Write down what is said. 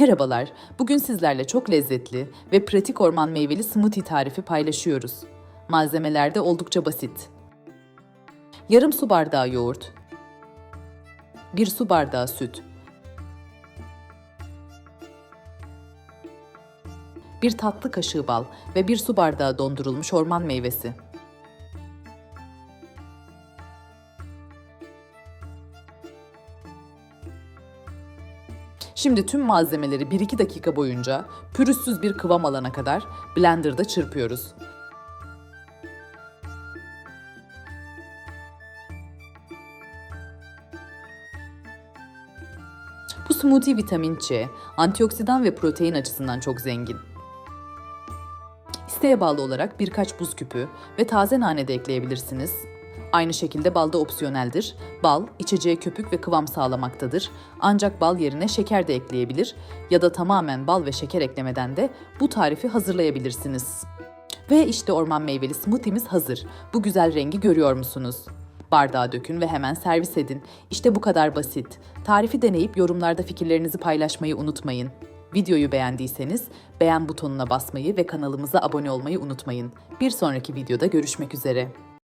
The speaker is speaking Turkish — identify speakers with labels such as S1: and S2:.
S1: Merhabalar, bugün sizlerle çok lezzetli ve pratik orman meyveli smoothie tarifi paylaşıyoruz. Malzemeler de oldukça basit. Yarım su bardağı yoğurt, 1 su bardağı süt, 1 tatlı kaşığı bal ve 1 su bardağı dondurulmuş orman meyvesi. Şimdi tüm malzemeleri 1-2 dakika boyunca pürüzsüz bir kıvam alana kadar blenderda çırpıyoruz. Bu smoothie vitamin C, antioksidan ve protein açısından çok zengin. İsteğe bağlı olarak birkaç buz küpü ve taze nane de ekleyebilirsiniz. Aynı şekilde bal da opsiyoneldir. Bal, içeceğe köpük ve kıvam sağlamaktadır. Ancak bal yerine şeker de ekleyebilir ya da tamamen bal ve şeker eklemeden de bu tarifi hazırlayabilirsiniz. Ve işte orman meyveli smoothie'miz hazır. Bu güzel rengi görüyor musunuz? Bardağa dökün ve hemen servis edin. İşte bu kadar basit. Tarifi deneyip yorumlarda fikirlerinizi paylaşmayı unutmayın. Videoyu beğendiyseniz beğen butonuna basmayı ve kanalımıza abone olmayı unutmayın. Bir sonraki videoda görüşmek üzere.